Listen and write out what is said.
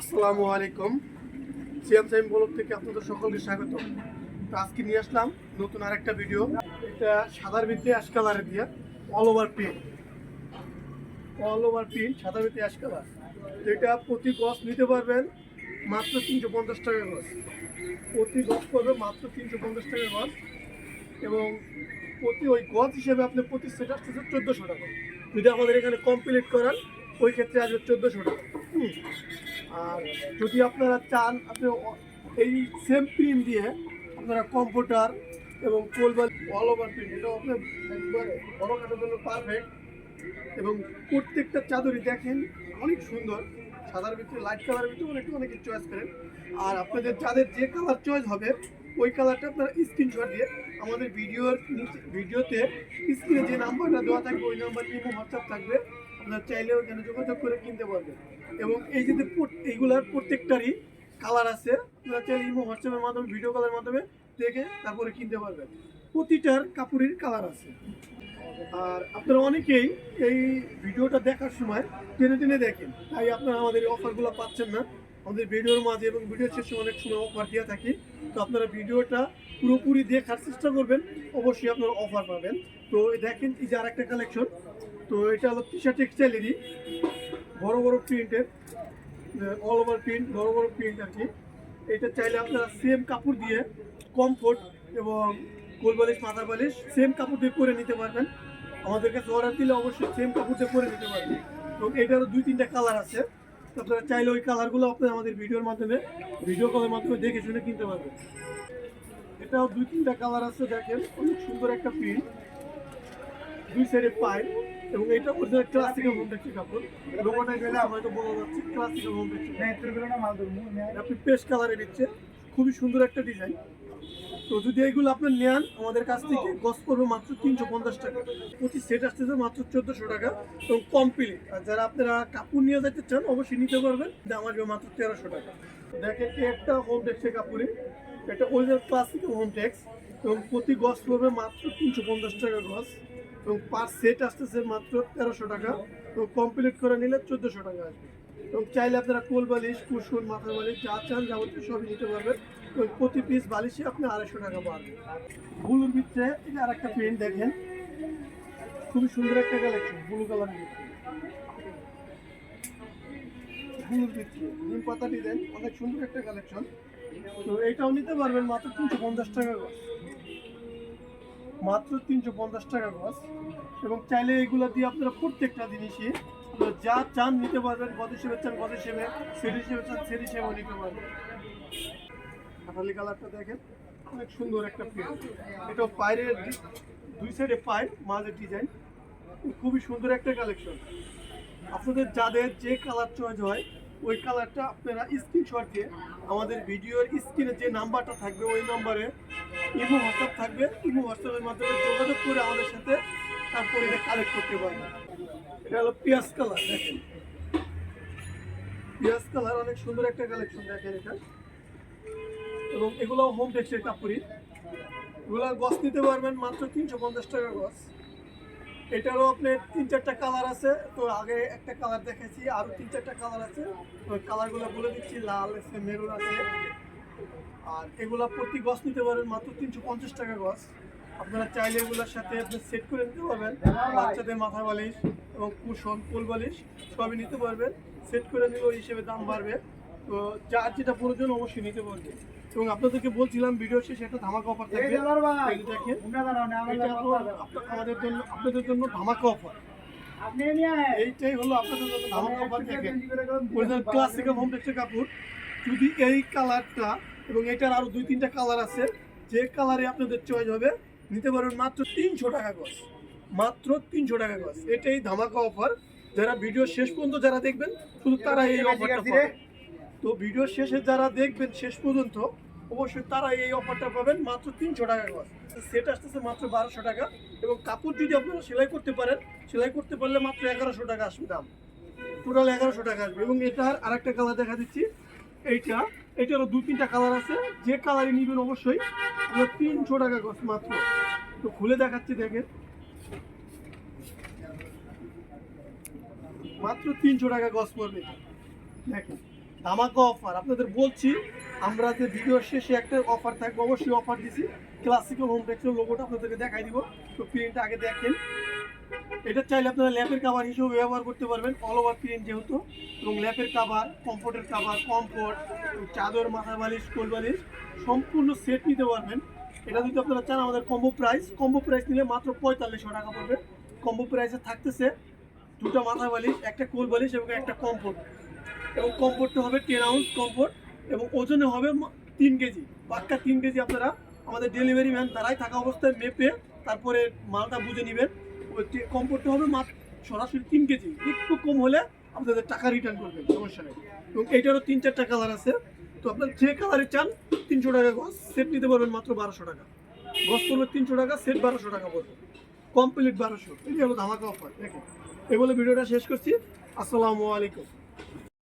আসসালামু আলাইকুম। সিয়াম সাইম ব্লগ থেকে আপনাদের সকলকে স্বাগত। তো আজকে নিয়ে আসলাম নতুন আরেকটা ভিডিও। এটা সাদার ভিত্তি অ্যাশ কালারের দিয়ে all over print all over print সাদার ভিত্তি অ্যাশ কালার। এটা প্রতি গছ নিতে পারবেন মাত্র তিনশো পঞ্চাশ টাকা গছ প্রতি গছ পড়বে মাত্র তিনশো পঞ্চাশ টাকা গছ এবং প্রতি ওই গজ হিসেবে আপনি প্রতি সেট আসতেছে চোদ্দোশো টাকা। যদি আমাদের এখানে কমপ্লিট করান, ওই ক্ষেত্রে আসবে চোদ্দোশো টাকা। আর যদি আপনারা চান, আপনি এই সেম প্রিন্ট দিয়ে আপনারা কম্পিউটার এবং কোলবাল অল ওভার প্রিন্ট এটা আপনার একবারে বড় কাটার জন্য পারফেক্ট এবং প্রত্যেকটা চাদরই দেখেন, অনেক সুন্দর। সাদার ভিতরে লাইট কালারের ভিতরে অনেকে অনেকে চয়েস করেন। আর আপনাদের যাদের যে কালার চয়েস হবে, ওই কালারটা আপনারা স্ক্রিনশট দিয়ে আমাদের ভিডিওর ভিডিওতে স্ক্রিনে যে নাম্বারটা দেওয়া থাকবে, ওই নাম্বার ইমো হোয়াটসঅ্যাপ থাকবে। আপনারা চাইলেও এখানে যোগাযোগ করে কিনতে পারবেন। এবং এই যে এইগুলার প্রত্যেকটারই কালার আছে, আপনারা চাইলে ইমো হোয়াটসঅ্যাপের মাধ্যমে ভিডিও কলের মাধ্যমে দেখে তারপরে কিনতে পারবেন। প্রতিটার কাপড়ের কালার আছে। আর আপনারা অনেকেই এই ভিডিওটা দেখার সময় টেনে টেনে দেখেন। তাই আপনারা আমাদের অফারগুলো পাচ্ছেন না। আমাদের ভিডিওর মাঝে এবং ভিডিও শেষে অনেক সময় অফার দিয়ে থাকি। তো আপনারা ভিডিওটা পুরোপুরি দেখার চেষ্টা করবেন। অবশ্যই আপনারা অফার পাবেন। তো দেখেন এই যে আরেকটা কালেকশন তো এটা হলো টিশা টেক্সটাইলেরই বড় বড় প্রিন্টের অল ওভার প্রিন্ট বড় বড় প্রিন্ট আর কি। এটা চাইলে আপনারা সেম কাপড় দিয়ে কমফোর্ট এবং কোল বালিশ মাথার বালিশ সেম কাপড় দিয়ে করে নিতে পারবেন। আমাদের কাছে অর্ডার দিলে অবশ্যই সেম কাপড় দিয়ে করে নিতে পারবেন। এবং এটারও দুই তিনটা কালার আছে। আপনারা চাইলে ওই কালারগুলো আপনারা আমাদের ভিডিওর মাধ্যমে ভিডিও কলের মাধ্যমে দেখে শুনে কিনতে পারবেন। এটাও দুই তিনটা কালার আছে, দেখেন। অনেক সুন্দর একটা প্রিন্ট দুই সাইডে পাই এবং এটা অরিজিনাল ক্লাসিক্যাল হোম টেক্সি কাপড়? লোগোটা গেলে হয়তো বোঝা যাচ্ছে ক্লাসিক্যাল হোম টেক্সি আপনি পেস্ট কালারে দিচ্ছে খুবই সুন্দর একটা ডিজাইন তো যদি এগুলো আপনার নেন আমাদের কাছ থেকে গস পড়বে মাত্র তিনশো পঞ্চাশ টাকা। প্রতি সেট আসতেছে মাত্র চোদ্দোশো টাকা এবং কমপ্লিট আর যারা আপনারা কাপড় নিয়ে যেতে চান অবশ্যই নিতে পারবেন দাম আসবে মাত্র তেরোশো টাকা। দেখেন একটা হোম টেক্সের কাপড়ে এটা অরিজিনাল ক্লাসিক্যাল হোম টেক্স এবং প্রতি গস পড়বে মাত্র তিনশো পঞ্চাশ টাকা গস। এবং পার সেট আসতেছে মাত্র তেরোশো টাকা। এবং কমপ্লিট করে নিলে চোদ্দোশো টাকা আসবে। এবং চাইলে আপনারা কোল বালিশ কুসুন মাথার বালিশ, যা চান যাবতীয় সবই নিতে পারবেন। ওই প্রতি পিস বালিশে আপনি আড়াইশো টাকা পাবেন ব্লুর ভিতরে এটা আর একটা প্রিন্ট দেখেন। খুবই সুন্দর একটা কালেকশন ব্লু কালার ভিতরে। নিম পাতা ডিজাইন অনেক সুন্দর একটা কালেকশন তো এটাও নিতে পারবেন মাত্র তিনশো পঞ্চাশ টাকা মাত্র তিনশো পঞ্চাশ টাকা গছ এবং চাইলে এগুলো দিয়ে আপনারা প্রত্যেকটা জিনিসই আপনারা যা চান নিতে পারবেন গদ হিসেবে চান গদ হিসেবে সেট হিসেবে চান সেট হিসেবেও নিতে পারবেন। কাঠালি কালারটা দেখেন, অনেক সুন্দর একটা প্রিন্ট এটা পায়ের দুই সাইডে পায় মাঝের ডিজাইন খুবই সুন্দর একটা কালেকশন আপনাদের যাদের যে কালার চয়েস হয়, ওই কালারটা আপনারা স্ক্রিনশট দিয়ে আমাদের ভিডিওর স্ক্রিনে যে নাম্বারটা থাকবে, ওই নাম্বারে ইমো হোয়াটসঅ্যাপ থাকবে। ইমো হোয়াটসঅ্যাপের মাধ্যমে যোগাযোগ করে আমাদের সাথে তারপরে এটা কালেক্ট করতে পারবেন এটা হলো পিয়াজ কালার, দেখেন। পিয়াজ কালার অনেক সুন্দর একটা কালেকশন দেখেন এটা। এবং এগুলো হোম টেক্সের কাপড়ই। এগুলো গছ নিতে পারবেন মাত্র তিনশো পঞ্চাশ টাকা গছ। এটারও আপনার তিন চারটা কালার আছে। তো আগে একটা কালার দেখেছি আরও তিন চারটা কালার আছে। ওই কালারগুলো বলে দিচ্ছি, লাল আছে মেরুন আছে। আর এগুলা প্রতি গছ নিতে পারেন মাত্র তিনশো পঞ্চাশ টাকা গছ। আপনারা চাইলে এগুলোর সাথে আপনি সেট করে নিতে পারবেন। বাচ্চাদের মাথা বালিশ এবং কুশন কোল বালিশ সবই নিতে পারবেন। সেট করে নিলে ওই হিসেবে দাম বাড়বে। তো যার যেটা প্রয়োজন অবশ্যই নিতে পারবেন এবং আপনাদেরকে বলছিলাম ভিডিও শেষে একটা ধামাকা অফার থাকবে। দেখেন আমাদের জন্য আপনাদের জন্য ধামাকা অফার এইটাই হলো আপনাদের জন্য ধামাকা অফার দেখেন। ক্লাসিক্যাল হোম টেক্সের কাপড়। যদি এই কালারটা এবং এটার আরও দুই তিনটা কালার আছে। যে কালারে আপনাদের চয়েস হবে নিতে পারবেন মাত্র তিনশো টাকা গজ। মাত্র তিনশো টাকা গজ। এটাই ধামাকা অফার যারা ভিডিও শেষ পর্যন্ত যারা দেখবেন শুধু তারা এই অফারটা পাবে। তো ভিডিও শেষে যারা দেখবেন শেষ পর্যন্ত অবশ্যই তারা এই অফারটা পাবেন মাত্র তিনশো টাকা গজ। সেট আসতেছে মাত্র বারোশো টাকা এবং কাপড় যদি আপনারা সেলাই করতে পারেন সেলাই করতে পারলে মাত্র এগারোশো টাকা আসবে দাম। টোটাল এগারোশো টাকা আসবে। এবং এটার আরেকটা কালার দেখা দিচ্ছি। এইটা এটারও দু তিনটা কালার আছে। যে কালারই নেবেন অবশ্যই। তিনশো টাকা গছ মাত্র। তো খুলে দেখাচ্ছি, দেখেন। মাত্র তিনশো টাকা গছ পড়বে। দেখেন, ধামাকা অফার আপনাদের বলছি, আমরা যে ভিডিও শেষে একটা অফার থাকবে, অবশ্যই অফার দিছি। ক্লাসিক্যাল হোম টেক্সের লোগোটা আপনাদেরকে দেখাই দিব। তো প্রিন্টটা আগে দেখেন। এটা চাইলে আপনারা ল্যাপের কাভার হিসেবে ব্যবহার করতে পারবেন অল ওভার প্রিন্ট যেহেতু এবং ল্যাপের কাভার কমফোর্টের কাভার কমফোর্ট চাদর মাথা বালিশ, কোল বালিশ, সম্পূর্ণ সেট নিতে পারবেন। এটা যদি আপনারা চান, আমাদের কম্বো প্রাইস কম্বো প্রাইস নিলে মাত্র পঁয়তাল্লিশশো টাকা পড়বে। কম্বো প্রাইসে থাকতেছে দুটো মাথা বালিশ, একটা কোল বালিশ এবং একটা কমফোর্ট এবং কমফোর্টটা হবে টেন আউন্স কমফোর্ট এবং ওজনে হবে তিন কেজি। পাক্কা তিন কেজি আপনারা আমাদের ডেলিভারি ম্যান দ্বারাই থাকা অবস্থায় মেপে তারপরে মালটা বুঝে নেবেন। ওই করতে হবে মাত্র সরাসরি তিন কেজি। একটু কম হলে আপনাদের টাকা রিটার্ন করবেন সমস্যা নেই। এবং এইটারও তিন চারটা কালার আছে। তো আপনার যে কালারে চান, তিনশো টাকা গজ সেট নিতে পারবেন মাত্র বারোশো টাকা। গজ পড়বে তিনশো টাকা সেট বারোশো টাকা পড়বে। কমপ্লিট বারোশো। এটি হলো ধামাকা অফার দেখেন। এই বলে ভিডিওটা শেষ করছি। আসসালামু আলাইকুম।